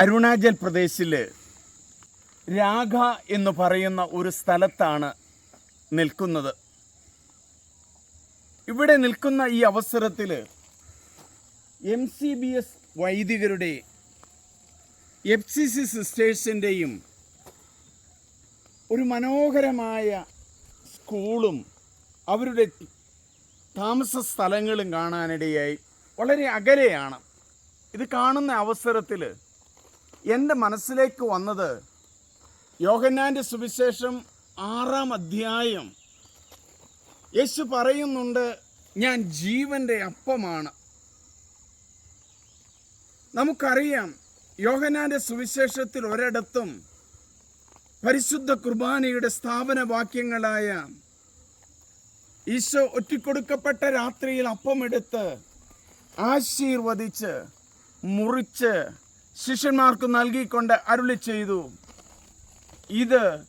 അരുണാചൽ പ്രദേശിൽ രാഘ എന്ന് പറയുന്ന ഒരു സ്ഥലത്താണ് നിൽക്കുന്നത്. ഇവിടെ നിൽക്കുന്ന ഈ അവസരത്തിൽ എം സി ബി എസ് വൈദികരുടെ എഫ് സി സി സിസ്റ്റേഴ്സിന്റെയും ഒരു മനോഹരമായ സ്കൂളും അവരുടെ താമസ സ്ഥലങ്ങളും കാണാനിടയായി. വളരെ അകലെയാണ്. ഇത് കാണുന്ന അവസരത്തിൽ എന്റെ മനസ്സിലേക്ക് വന്നത് യോഹന്നാന്റെ സുവിശേഷം ആറാം അധ്യായം. യേശു പറയുന്നുണ്ട് ഞാൻ ജീവന്റെ അപ്പമാണ്. നമുക്കറിയാം യോഹന്നാന്റെ സുവിശേഷത്തിൽ ഒരിടത്തും പരിശുദ്ധ കുർബാനയുടെ സ്ഥാപന വാക്യങ്ങളായ ഈശോ ഒറ്റിക്കൊടുക്കപ്പെട്ട രാത്രിയിൽ അപ്പമെടുത്ത് ആശീർവദിച്ച് മുറിച്ച് ശിഷ്യന്മാർക്ക് നൽകിക്കൊണ്ട് അരുളി ചെയ്തു. ഇത്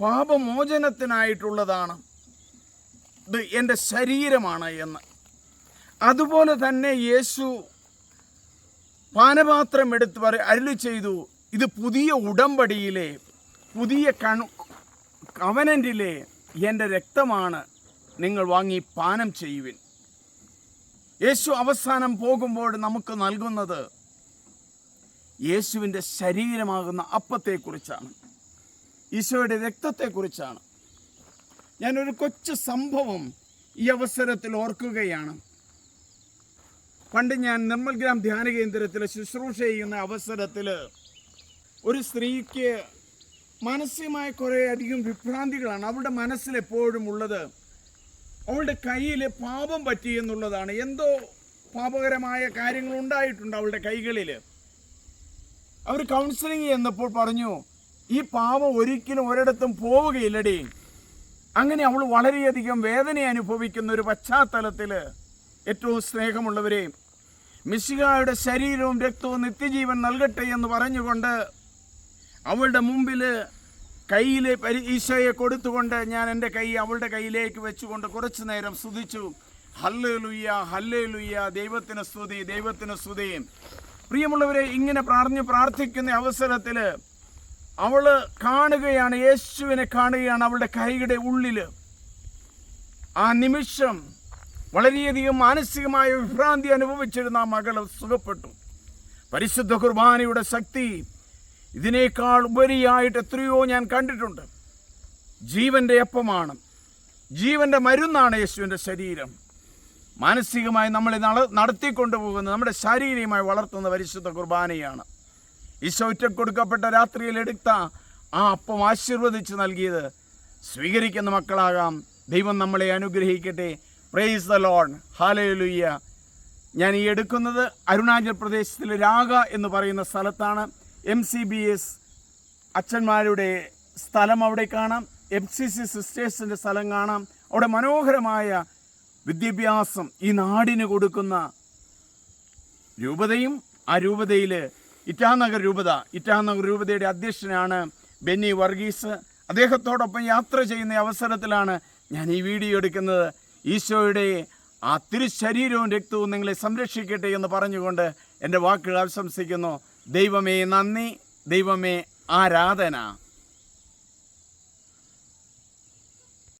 പാപമോചനത്തിനായിട്ടുള്ളതാണ്. ഇത് എന്റെ ശരീരമാണ് എന്ന്. അതുപോലെ തന്നെ യേശു പാനപാത്രം എടുത്ത് പറ അരുളി ചെയ്തു. ഇത് പുതിയ ഉടമ്പടിയിലെ പുതിയ കണു കവനന്റിലെ എന്റെ രക്തമാണ്. നിങ്ങൾ വാങ്ങി പാനം ചെയ്യുവിൻ. യേശു അവസാനം പോകുമ്പോൾ നമുക്ക് നൽകുന്നത് യേശുവിന്റെ ശരീരമാകുന്ന അപ്പത്തെക്കുറിച്ചാണ്. ഈശോയുടെ രക്തത്തെക്കുറിച്ചാണ്. ഞാനൊരു കൊച്ചു സംഭവം ഈ അവസരത്തിൽ ഓർക്കുകയാണ്. പണ്ട് ഞാൻ നിർമ്മൽ ഗ്രാം ധ്യാന കേന്ദ്രത്തിൽ ശുശ്രൂഷ ചെയ്യുന്ന അവസരത്തിൽ ഒരു സ്ത്രീക്ക് മാനസികമായ കുറേയധികം വിഭ്രാന്തികളാണ്. അവളുടെ മനസ്സിലെപ്പോഴും ഉള്ളത് അവളുടെ കയ്യിൽ പാപം പറ്റി എന്നുള്ളതാണ്. എന്തോ പാപകരമായ കാര്യങ്ങൾ ഉണ്ടായിട്ടുണ്ട് അവളുടെ കൈകളിൽ. അവർ കൗൺസിലിംഗ് ചെന്നപ്പോൾ പറഞ്ഞു ഈ പാപം ഒരിക്കലും ഒരിടത്തും പോവുകയില്ലടി. അങ്ങനെ അവൾ വളരെയധികം വേദന അനുഭവിക്കുന്ന ഒരു പശ്ചാത്തലത്തിൽ ഏറ്റവും സ്നേഹമുള്ളവരെ മിശികായുടെ ശരീരവും രക്തവും നിത്യജീവൻ നൽകട്ടെ എന്ന് പറഞ്ഞുകൊണ്ട് അവളുടെ മുമ്പിൽ കയ്യിൽ പരി ഈശോയെ കൊടുത്തുകൊണ്ട് ഞാൻ എന്റെ കൈ അവളുടെ കയ്യിലേക്ക് വെച്ചുകൊണ്ട് കുറച്ച് നേരം സ്തുതിച്ചു. ഹല്ലേ ലുയ്യ ഹല്ലേ ലുയ്യ ദൈവത്തിന് സ്തുതി ദൈവത്തിന് സ്തുതി. പ്രിയമുള്ളവരെ ഇങ്ങനെ പ്രാർത്ഥിച്ച് പ്രാർത്ഥിക്കുന്ന അവസരത്തിൽ അവൾ കാണുകയാണ് യേശുവിനെ കാണുകയാണ് അവളുടെ കൈയുടെ ഉള്ളിൽ ആ നിമിഷം വളരെയധികം മാനസികമായ വിഭ്രാന്തി അനുഭവിച്ചിരുന്ന ആ മകൾ സുഖപ്പെട്ടു. പരിശുദ്ധ കുർബാനയുടെ ശക്തി ഇതിനേക്കാൾ ഉപരിയായിട്ട് എത്രയോ ഞാൻ കണ്ടിട്ടുണ്ട്. ജീവന്റെ അപ്പമാണ്. ജീവന്റെ മരുന്നാണ് യേശുവിന്റെ ശരീരം. മാനസികമായി നമ്മൾ നട നടത്തിക്കൊണ്ടു പോകുന്നത് നമ്മുടെ ശാരീരികമായി വളർത്തുന്ന പരിശുദ്ധ കുർബാനയാണ്. ഈശോ കൊടുക്കപ്പെട്ട രാത്രിയിൽ എടുത്ത ആ അപ്പം ആശീർവദിച്ച് നൽകിയത് സ്വീകരിക്കുന്ന മക്കളാകാം. ദൈവം നമ്മളെ അനുഗ്രഹിക്കട്ടെ. പ്രേസ് ദ ലോൺ ഹാലയിലുയ്യ ഞാൻ ഈ എടുക്കുന്നത് അരുണാചൽ പ്രദേശത്തിലെ രാഗ എന്ന് പറയുന്ന സ്ഥലത്താണ്. എം സി ബി എസ് അച്ഛന്മാരുടെ സ്ഥലം അവിടെ കാണാം. എം സി സി സിസ്റ്റേഴ്സിന്റെ സ്ഥലം കാണാം. അവിടെ മനോഹരമായ വിദ്യാഭ്യാസം ഈ നാടിന് കൊടുക്കുന്ന രൂപതയും ആ രൂപതയിൽ ഇറ്റാനഗർ രൂപത ഇറ്റാനഗർ രൂപതയുടെ അധ്യക്ഷനാണ് ബെന്നി വർഗീസ്. അദ്ദേഹത്തോടൊപ്പം യാത്ര ചെയ്യുന്ന അവസരത്തിലാണ് ഞാൻ ഈ വീഡിയോ എടുക്കുന്നത്. ഈശോയുടെ ആ തിരുശരീരവും രക്തവും നിങ്ങളെ സംരക്ഷിക്കട്ടെ എന്ന് പറഞ്ഞുകൊണ്ട് എന്റെ വാക്കുകൾ ആശംസിക്കുന്നു. ദൈവമേ നന്ദി ദൈവമേ ആരാധന.